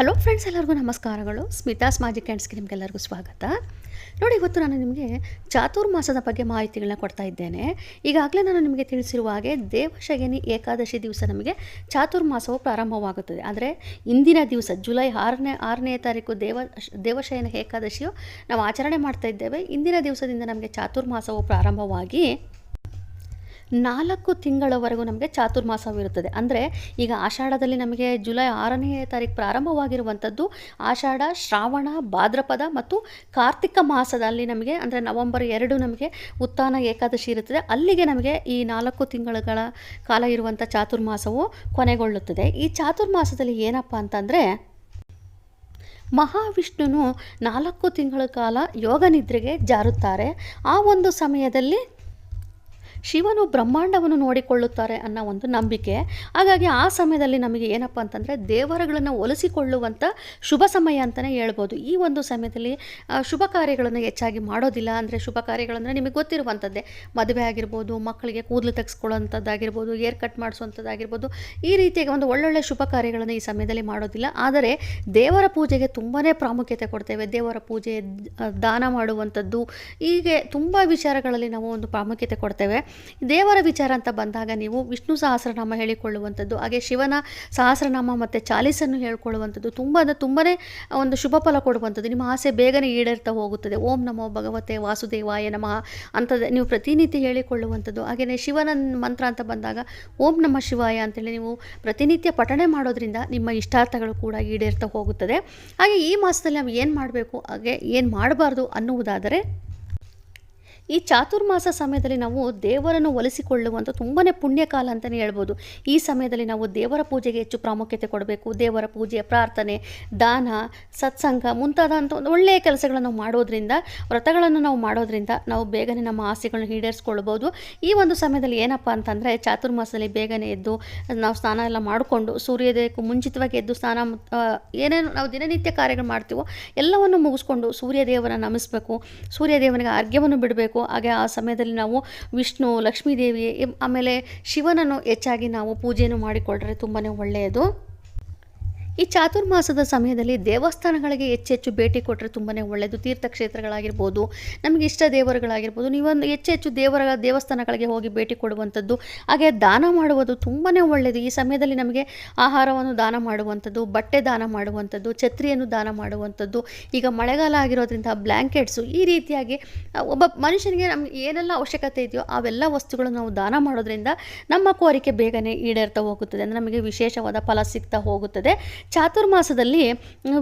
Hello friends, ಎಲ್ಲರಿಗೂ ನಮಸ್ಕಾರಗಳು. Smitha's magic ಆ್ಯಂಡ್ಸ್ಗೆ ನಿಮಗೆಲ್ಲರಿಗೂ ಸ್ವಾಗತ. ನೋಡಿ, ಇವತ್ತು ನಾನು ನಿಮಗೆ ಚಾತುರ್ಮಾಸದ ಬಗ್ಗೆ ಮಾಹಿತಿಗಳನ್ನ ಕೊಡ್ತಾ ಇದ್ದೇನೆ. ಈಗಾಗಲೇ ನಾನು ನಿಮಗೆ ತಿಳಿಸಿರುವ ಹಾಗೆ ದೇವಶಯನಿ ಏಕಾದಶಿ ದಿವಸ ನಮಗೆ ಚಾತುರ್ಮಾಸವು ಪ್ರಾರಂಭವಾಗುತ್ತದೆ. ಆದರೆ ಇಂದಿನ ದಿವಸ, ಜುಲೈ ಆರನೇ ಆರನೇ ತಾರೀಕು ದೇವ, ದೇವಶಯನ ಏಕಾದಶಿಯು ನಾವು ಆಚರಣೆ ಮಾಡ್ತಾ ಇದ್ದೇವೆ. ಇಂದಿನ ದಿವಸದಿಂದ ನಮಗೆ ಚಾತುರ್ಮಾಸವು ಪ್ರಾರಂಭವಾಗಿ ನಾಲ್ಕು ತಿಂಗಳವರೆಗೂ ನಮಗೆ ಚಾತುರ್ಮಾಸವಿರುತ್ತದೆ ಅಂದರೆ ಈಗ ಆಷಾಢದಲ್ಲಿ ನಮಗೆ ಜುಲೈ ಆರನೇ ತಾರೀಕು ಪ್ರಾರಂಭವಾಗಿರುವಂಥದ್ದು ಆಷಾಢ, ಶ್ರಾವಣ, ಭಾದ್ರಪದ ಮತ್ತು ಕಾರ್ತಿಕ ಮಾಸದಲ್ಲಿ ನಮಗೆ ಅಂದರೆ ನವೆಂಬರ್ ಎರಡು ನಮಗೆ ಉತ್ಥಾನ ಏಕಾದಶಿ ಇರುತ್ತದೆ. ಅಲ್ಲಿಗೆ ನಮಗೆ ಈ ನಾಲ್ಕು ತಿಂಗಳುಗಳ ಕಾಲ ಇರುವಂಥ ಚಾತುರ್ಮಾಸವು ಕೊನೆಗೊಳ್ಳುತ್ತದೆ. ಈ ಚಾತುರ್ಮಾಸದಲ್ಲಿ ಏನಪ್ಪ ಅಂತಂದರೆ ಮಹಾವಿಷ್ಣುನು ನಾಲ್ಕು ತಿಂಗಳ ಕಾಲ ಯೋಗ ನಿದ್ರೆಗೆ ಜಾರುತ್ತಾರೆ. ಆ ಒಂದು ಸಮಯದಲ್ಲಿ ಶಿವನು ಬ್ರಹ್ಮಾಂಡವನ್ನು ನೋಡಿಕೊಳ್ಳುತ್ತಾರೆ ಅನ್ನೋ ಒಂದು ನಂಬಿಕೆ. ಹಾಗಾಗಿ ಆ ಸಮಯದಲ್ಲಿ ನಮಗೆ ಏನಪ್ಪ ಅಂತಂದರೆ ದೇವರುಗಳನ್ನು ಒಲಿಸಿಕೊಳ್ಳುವಂಥ ಶುಭ ಸಮಯ ಅಂತಲೇ ಹೇಳ್ಬೋದು. ಈ ಒಂದು ಸಮಯದಲ್ಲಿ ಶುಭ ಕಾರ್ಯಗಳನ್ನು ಹೆಚ್ಚಾಗಿ ಮಾಡೋದಿಲ್ಲ ಅಂದರೆ ಶುಭ ಕಾರ್ಯಗಳಂದರೆ ನಿಮಗೆ ಗೊತ್ತಿರುವಂಥದ್ದೇ ಮದುವೆ ಆಗಿರ್ಬೋದು, ಮಕ್ಕಳಿಗೆ ಕೂದಲು ತೆಗೆಸ್ಕೊಳ್ಳೋಂಥದ್ದಾಗಿರ್ಬೋದು ಏರ್ ಕಟ್ ಮಾಡಿಸುವಂಥದ್ದಾಗಿರ್ಬೋದು ಈ ರೀತಿಯಾಗಿ ಒಂದು ಒಳ್ಳೊಳ್ಳೆ ಶುಭ ಕಾರ್ಯಗಳನ್ನು ಈ ಸಮಯದಲ್ಲಿ ಮಾಡೋದಿಲ್ಲ. ಆದರೆ ದೇವರ ಪೂಜೆಗೆ ತುಂಬಾ ಪ್ರಾಮುಖ್ಯತೆ ಕೊಡ್ತೇವೆ. ದೇವರ ಪೂಜೆ ದಾನ ಮಾಡುವಂಥದ್ದು ಹೀಗೆ ತುಂಬ ವಿಚಾರಗಳಲ್ಲಿ ನಾವು ಒಂದು ಪ್ರಾಮುಖ್ಯತೆ ಕೊಡ್ತೇವೆ. ದೇವರ ವಿಚಾರ ಅಂತ ಬಂದಾಗ ನೀವು ವಿಷ್ಣು ಸಹಸ್ರನಾಮ ಹೇಳಿಕೊಳ್ಳುವಂಥದ್ದು, ಹಾಗೆ ಶಿವನ ಸಹಸ್ರನಾಮ ಮತ್ತು ಚಾಲೀಸನ್ನು ಹೇಳ್ಕೊಳ್ಳುವಂಥದ್ದು ತುಂಬ ಅಂದರೆ ತುಂಬನೇ ಒಂದು ಶುಭ ಫಲ ಕೊಡುವಂಥದ್ದು. ನಿಮ್ಮ ಆಸೆ ಬೇಗನೆ ಈಡೇರ್ತಾ ಹೋಗುತ್ತದೆ. ಓಂ ನಮೋ ಭಗವತೆ ವಾಸುದೇವಾಯ ನಮಃ ಅಂಥದ್ದು ನೀವು ಪ್ರತಿನಿತ್ಯ ಹೇಳಿಕೊಳ್ಳುವಂಥದ್ದು. ಹಾಗೆಯೇ ಶಿವನ ಮಂತ್ರ ಅಂತ ಬಂದಾಗ ಓಂ ನಮ ಶಿವಾಯ ಅಂತೇಳಿ ನೀವು ಪ್ರತಿನಿತ್ಯ ಪಠಣೆ ಮಾಡೋದ್ರಿಂದ ನಿಮ್ಮ ಇಷ್ಟಾರ್ಥಗಳು ಕೂಡ ಈಡೇರ್ತಾ ಹೋಗುತ್ತದೆ. ಹಾಗೆ ಈ ಮಾಸದಲ್ಲಿ ನಾವು ಏನು ಮಾಡಬೇಕು, ಹಾಗೆ ಏನು ಮಾಡಬಾರ್ದು ಅನ್ನುವುದಾದರೆ ಈ ಚಾತುರ್ಮಾಸ ಸಮಯದಲ್ಲಿ ನಾವು ದೇವರನ್ನು ಒಲಿಸಿಕೊಳ್ಳುವಂಥ ತುಂಬಾ ಪುಣ್ಯಕಾಲ ಅಂತಲೇ ಹೇಳ್ಬೋದು. ಈ ಸಮಯದಲ್ಲಿ ನಾವು ದೇವರ ಪೂಜೆಗೆ ಹೆಚ್ಚು ಪ್ರಾಮುಖ್ಯತೆ ಕೊಡಬೇಕು. ದೇವರ ಪೂಜೆ ಪ್ರಾರ್ಥನೆ, ದಾನ, ಸತ್ಸಂಗ ಮುಂತಾದಂಥ ಒಂದು ಒಳ್ಳೆಯ ಕೆಲಸಗಳನ್ನು ಮಾಡೋದ್ರಿಂದ, ವ್ರತಗಳನ್ನು ನಾವು ಮಾಡೋದ್ರಿಂದ ನಾವು ಬೇಗನೆ ನಮ್ಮ ಆಸೆಗಳನ್ನು ಈಡೇರಿಸ್ಕೊಳ್ಬೋದು. ಈ ಒಂದು ಸಮಯದಲ್ಲಿ ಏನಪ್ಪ ಅಂತಂದರೆ ಚಾತುರ್ಮಾಸದಲ್ಲಿ ಬೇಗನೆ ಎದ್ದು ನಾವು ಸ್ನಾನ ಎಲ್ಲ ಮಾಡಿಕೊಂಡು ಸೂರ್ಯೋದಯಕ್ಕೂ ಮುಂಚಿತವಾಗಿ ಎದ್ದು ಸ್ನಾನ ಏನೇನು ನಾವು ದಿನನಿತ್ಯ ಕಾರ್ಯಗಳು ಮಾಡ್ತೀವೋ ಎಲ್ಲವನ್ನು ಮುಗಿಸ್ಕೊಂಡು ಸೂರ್ಯದೇವನ ನಮಿಸ್ಬೇಕು. ಸೂರ್ಯದೇವನಿಗೆ ಅರ್ಘ್ಯವನ್ನು ಬಿಡಬೇಕು. ಹಾಗೆ ಆ ಸಮಯದಲ್ಲಿ ನಾವು ವಿಷ್ಣು ಲಕ್ಷ್ಮೀದೇವಿ ಆಮೇಲೆ ಶಿವನನ್ನು ಹೆಚ್ಚಾಗಿ ನಾವು ಪೂಜೆಯನ್ನು ಮಾಡಿಕೊಂಡ್ರೆ ತುಂಬಾ ಒಳ್ಳೆಯದು. ಈ ಚಾತುರ್ಮಾಸದ ಸಮಯದಲ್ಲಿ ದೇವಸ್ಥಾನಗಳಿಗೆ ಹೆಚ್ಚೆಚ್ಚು ಭೇಟಿ ಕೊಟ್ಟರೆ ತುಂಬಾ ಒಳ್ಳೆಯದು ತೀರ್ಥಕ್ಷೇತ್ರಗಳಾಗಿರ್ಬೋದು, ನಮಗೆ ಇಷ್ಟ ದೇವರುಗಳಾಗಿರ್ಬೋದು, ನೀವೊಂದು ಹೆಚ್ಚು ಹೆಚ್ಚು ದೇವರ ದೇವಸ್ಥಾನಗಳಿಗೆ ಹೋಗಿ ಭೇಟಿ ಕೊಡುವಂಥದ್ದು, ಹಾಗೆ ದಾನ ಮಾಡುವುದು ತುಂಬಾ ಒಳ್ಳೆಯದು ಈ ಸಮಯದಲ್ಲಿ ನಮಗೆ ಆಹಾರವನ್ನು ದಾನ ಮಾಡುವಂಥದ್ದು, ಬಟ್ಟೆ ದಾನ ಮಾಡುವಂಥದ್ದು, ಛತ್ರಿಯನ್ನು ದಾನ ಮಾಡುವಂಥದ್ದು, ಈಗ ಮಳೆಗಾಲ ಆಗಿರೋದ್ರಿಂದ ಬ್ಲ್ಯಾಂಕೆಟ್ಸು ಈ ರೀತಿಯಾಗಿ ಒಬ್ಬ ಮನುಷ್ಯನಿಗೆ ನಮ್ಗೆ ಏನೆಲ್ಲ ಅವಶ್ಯಕತೆ ಇದೆಯೋ ಅವೆಲ್ಲ ವಸ್ತುಗಳನ್ನು ನಾವು ದಾನ ಮಾಡೋದ್ರಿಂದ ನಮ್ಮ ಕೋರಿಕೆ ಬೇಗನೆ ಈಡೇರ್ತಾ ಹೋಗುತ್ತದೆ. ಅಂದರೆ ನಮಗೆ ವಿಶೇಷವಾದ ಫಲ ಸಿಗ್ತಾ ಹೋಗುತ್ತದೆ. ಚಾತುರ್ಮಾಸದಲ್ಲಿ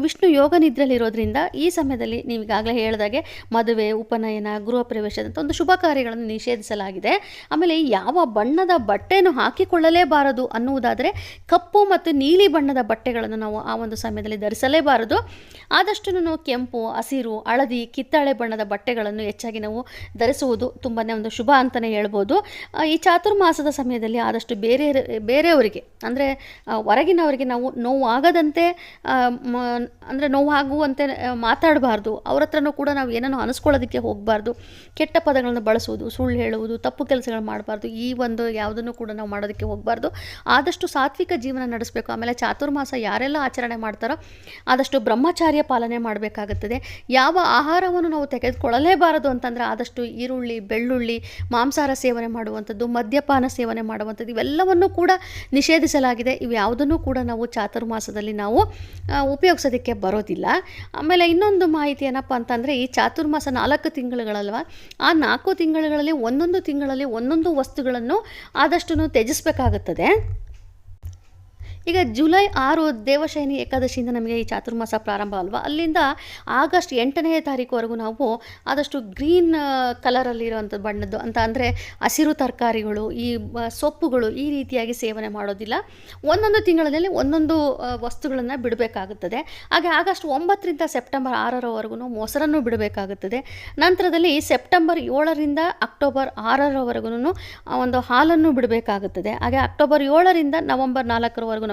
ವಿಷ್ಣು ಯೋಗ ನಿದ್ರೆಯಲ್ಲಿರೋದ್ರಿಂದ ಈ ಸಮಯದಲ್ಲಿ ನೀವು ಈಗಾಗಲೇ ಹೇಳಿದಾಗೆ ಮದುವೆ, ಉಪನಯನ, ಗೃಹ ಪ್ರವೇಶದಂಥ ಒಂದು ಶುಭ ಕಾರ್ಯಗಳನ್ನು ನಿಷೇಧಿಸಲಾಗಿದೆ. ಆಮೇಲೆ ಯಾವ ಬಣ್ಣದ ಬಟ್ಟೆಯನ್ನು ಹಾಕಿಕೊಳ್ಳಲೇಬಾರದು ಅನ್ನುವುದಾದರೆ ಕಪ್ಪು ಮತ್ತು ನೀಲಿ ಬಣ್ಣದ ಬಟ್ಟೆಗಳನ್ನು ನಾವು ಆ ಒಂದು ಸಮಯದಲ್ಲಿ ಧರಿಸಲೇಬಾರದು. ಆದಷ್ಟು ನಾವು ಕೆಂಪು, ಹಸಿರು, ಹಳದಿ, ಕಿತ್ತಳೆ ಬಣ್ಣದ ಬಟ್ಟೆಗಳನ್ನು ಹೆಚ್ಚಾಗಿ ನಾವು ಧರಿಸುವುದು ತುಂಬಾ ಒಂದು ಶುಭ ಅಂತಲೇ ಹೇಳ್ಬೋದು. ಈ ಚಾತುರ್ಮಾಸದ ಸಮಯದಲ್ಲಿ ಆದಷ್ಟು ಬೇರೆ ಬೇರೆಯವರಿಗೆ, ಅಂದರೆ ಹೊರಗಿನವರಿಗೆ ನಾವು ನೋವು ಆಗದಂತೆ ಅಂದರೆ ನೋವಾಗುವಂತೆ ಮಾತಾಡಬಾರ್ದು. ಅವ್ರ ಹತ್ರನೂ ಕೂಡ ನಾವು ಏನನ್ನೋ ಅನಿಸ್ಕೊಳ್ಳೋದಕ್ಕೆ ಹೋಗಬಾರ್ದು. ಕೆಟ್ಟ ಪದಗಳನ್ನು ಬಳಸುವುದು, ಸುಳ್ಳು ಹೇಳುವುದು, ತಪ್ಪು ಕೆಲಸಗಳು ಮಾಡಬಾರ್ದು, ಈ ಒಂದು ಯಾವುದನ್ನು ಕೂಡ ನಾವು ಮಾಡೋದಕ್ಕೆ ಹೋಗಬಾರ್ದು. ಆದಷ್ಟು ಸಾತ್ವಿಕ ಜೀವನ ನಡೆಸಬೇಕು. ಆಮೇಲೆ ಚಾತುರ್ಮಾಸ ಯಾರೆಲ್ಲ ಆಚರಣೆ ಮಾಡ್ತಾರೋ, ಆದಷ್ಟು ಬ್ರಹ್ಮಚಾರ್ಯ ಪಾಲನೆ ಮಾಡಬೇಕಾಗುತ್ತದೆ. ಯಾವ ಆಹಾರವನ್ನು ನಾವು ತೆಗೆದುಕೊಳ್ಳಲೇಬಾರದು ಅಂತಂದರೆ, ಆದಷ್ಟು ಈರುಳ್ಳಿ, ಬೆಳ್ಳುಳ್ಳಿ, ಮಾಂಸಾಹಾರ ಸೇವನೆ ಮಾಡುವಂಥದ್ದು, ಮದ್ಯಪಾನ ಸೇವನೆ ಮಾಡುವಂಥದ್ದು, ಇವೆಲ್ಲವನ್ನು ಕೂಡ ನಿಷೇಧಿಸಲಾಗಿದೆ. ಇವು ಯಾವುದನ್ನು ಕೂಡ ನಾವು ಚಾತುರ್ಮಾಸದಲ್ಲಿ ನಾವು ಉಪಯೋಗಿಸೋದಕ್ಕೆ ಬರೋದಿಲ್ಲ. ಆಮೇಲೆ ಇನ್ನೊಂದು ಮಾಹಿತಿ ಏನಪ್ಪ ಅಂತಂದರೆ, ಈ ಚಾತುರ್ಮಾಸ ನಾಲ್ಕು ತಿಂಗಳುಗಳಲ್ವ, ಆ ನಾಲ್ಕು ತಿಂಗಳುಗಳಲ್ಲಿ ಒಂದೊಂದು ತಿಂಗಳಲ್ಲಿ ಒಂದೊಂದು ವಸ್ತುಗಳನ್ನು ಆದಷ್ಟು ತ್ಯಜಿಸಬೇಕಾಗುತ್ತದೆ. ಈಗ ಜುಲೈ ಆರು ದೇವಶಯನಿ ಏಕಾದಶಿಯಿಂದ ನಮಗೆ ಈ ಚಾತುರ್ಮಾಸ ಪ್ರಾರಂಭ ಅಲ್ವಾ? ಅಲ್ಲಿಂದ ಆಗಸ್ಟ್ ಎಂಟನೇ ತಾರೀಕುವರೆಗೂ ನಾವು ಆದಷ್ಟು ಗ್ರೀನ್ ಕಲರಲ್ಲಿರುವಂಥ ಬಣ್ಣದ್ದು ಅಂತ ಅಂದರೆ ಹಸಿರು ತರಕಾರಿಗಳು, ಈ ಸೊಪ್ಪುಗಳು ಈ ರೀತಿಯಾಗಿ ಸೇವನೆ ಮಾಡೋದಿಲ್ಲ. ಒಂದೊಂದು ತಿಂಗಳಲ್ಲಿ ಒಂದೊಂದು ವಸ್ತುಗಳನ್ನು ಬಿಡಬೇಕಾಗುತ್ತದೆ. ಹಾಗೆ ಆಗಸ್ಟ್ ಒಂಬತ್ತರಿಂದ ಸೆಪ್ಟೆಂಬರ್ ಆರರವರೆಗೂ ಮೊಸರನ್ನು ಬಿಡಬೇಕಾಗುತ್ತದೆ. ನಂತರದಲ್ಲಿ ಸೆಪ್ಟೆಂಬರ್ ಏಳರಿಂದ ಅಕ್ಟೋಬರ್ ಆರರವರೆಗೂ ಒಂದು ಹಾಲನ್ನು ಬಿಡಬೇಕಾಗುತ್ತದೆ. ಹಾಗೆ ಅಕ್ಟೋಬರ್ ಏಳರಿಂದ ನವೆಂಬರ್ ನಾಲ್ಕರವರೆಗೂ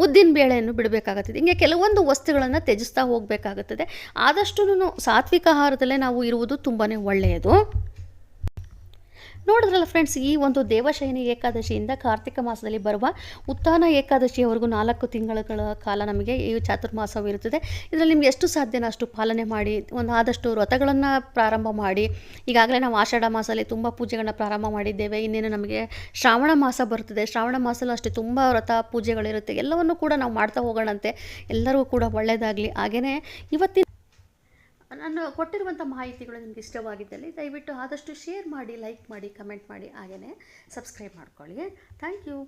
ಉದ್ದಿನ ಬೇಳೆಯನ್ನು ಬಿಡಬೇಕಾಗುತ್ತದೆ. ಹಿಂಗೆ ಕೆಲವೊಂದು ವಸ್ತುಗಳನ್ನು ತ್ಯಜಿಸ್ತಾ ಹೋಗಬೇಕಾಗುತ್ತದೆ. ಆದಷ್ಟು ಸಾತ್ವಿಕ ಆಹಾರದಲ್ಲೇ ನಾವು ಇರುವುದು ತುಂಬಾ ಒಳ್ಳೆಯದು. ನೋಡಿದ್ರಲ್ಲ ಫ್ರೆಂಡ್ಸ್ ಈ ಒಂದು ದೇವಶಯನಿ ಏಕಾದಶಿಯಿಂದ ಕಾರ್ತಿಕ ಮಾಸದಲ್ಲಿ ಬರುವ ಉತ್ಥಾನ ಏಕಾದಶಿಯವರೆಗೂ ನಾಲ್ಕು ತಿಂಗಳ ಕಾಲ ನಮಗೆ ಈ ಚಾತುರ್ಮಾಸವಿರುತ್ತದೆ ಇದರಲ್ಲಿ ನಿಮ್ಗೆ ಎಷ್ಟು ಸಾಧ್ಯನ ಅಷ್ಟು ಪಾಲನೆ ಮಾಡಿ, ಒಂದು ಆದಷ್ಟು ವ್ರತಗಳನ್ನು ಪ್ರಾರಂಭ ಮಾಡಿ. ಈಗಾಗಲೇ ನಾವು ಆಷಾಢ ಮಾಸದಲ್ಲಿ ತುಂಬ ಪೂಜೆಗಳನ್ನ ಪ್ರಾರಂಭ ಮಾಡಿದ್ದೇವೆ. ಇನ್ನೇನು ನಮಗೆ ಶ್ರಾವಣ ಮಾಸ ಬರುತ್ತದೆ. ಶ್ರಾವಣ ಮಾಸಲ್ಲೂ ಅಷ್ಟೇ ತುಂಬ ವ್ರತ ಪೂಜೆಗಳಿರುತ್ತೆ. ಎಲ್ಲವನ್ನು ಕೂಡ ನಾವು ಮಾಡ್ತಾ ಹೋಗೋಣಂತೆ. ಎಲ್ಲರಿಗೂ ಕೂಡ ಒಳ್ಳೆಯದಾಗಲಿ ಹಾಗೆಯೇ ಇವತ್ತಿನ ನಾನು ಕೊಟ್ಟಿರುವಂಥ ಮಾಹಿತಿಗಳು ನಿಮ್ಗೆ ಇಷ್ಟವಾಗಿದ್ದಲ್ಲಿ ದಯವಿಟ್ಟು ಆದಷ್ಟು ಶೇರ್ ಮಾಡಿ, ಲೈಕ್ ಮಾಡಿ, ಕಮೆಂಟ್ ಮಾಡಿ ಹಾಗೆಯೇ ಸಬ್ಸ್ಕ್ರೈಬ್ ಮಾಡ್ಕೊಳ್ಳಿ. Thank you.